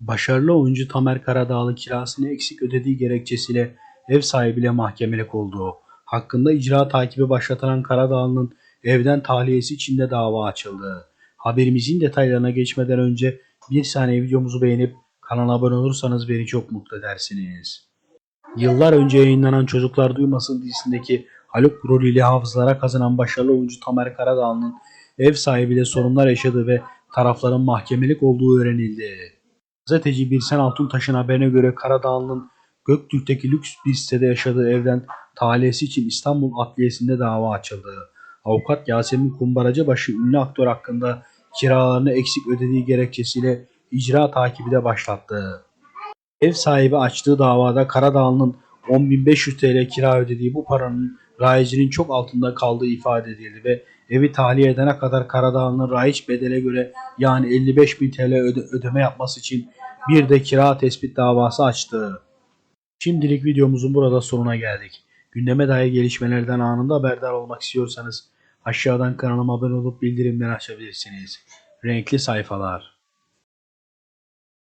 Başarılı oyuncu Tamer Karadağlı kirasını eksik ödediği gerekçesiyle ev sahibiyle mahkemelik olduğu, hakkında icra takibi başlatılan Karadağlı'nın evden tahliyesi için de dava açıldı. Haberimizin detaylarına geçmeden önce bir saniye videomuzu beğenip kanala abone olursanız beni çok mutlu edersiniz. Yıllar önce yayınlanan Çocuklar Duymasın dizisindeki Haluk rolüyle hafızalara kazanan başarılı oyuncu Tamer Karadağlı'nın ev sahibiyle sorunlar yaşadığı ve tarafların mahkemelik olduğu öğrenildi. Gazeteci Birsen Altuntaş'ın haberine göre Karadağlı'nın Göktürk'teki lüks bir sitede yaşadığı evden tahliyesi için İstanbul Adliyesi'nde dava açıldı. Avukat Yasemin Kumbaracıbaşı ünlü aktör hakkında kiralarını eksik ödediği gerekçesiyle icra takibi de başlattı. Ev sahibi açtığı davada Karadağlı'nın 10.500 TL kira ödediği bu paranın rayicinin çok altında kaldığı ifade edildi ve evi tahliye edene kadar Karadağlı'nın rayiç bedele göre yani 55.000 TL öde- ödeme yapması için bir de kira tespit davası açtı. Şimdilik videomuzun burada sonuna geldik. Gündeme dair gelişmelerden anında haberdar olmak istiyorsanız aşağıdan kanalıma abone olup bildirimleri açabilirsiniz. Renkli sayfalar.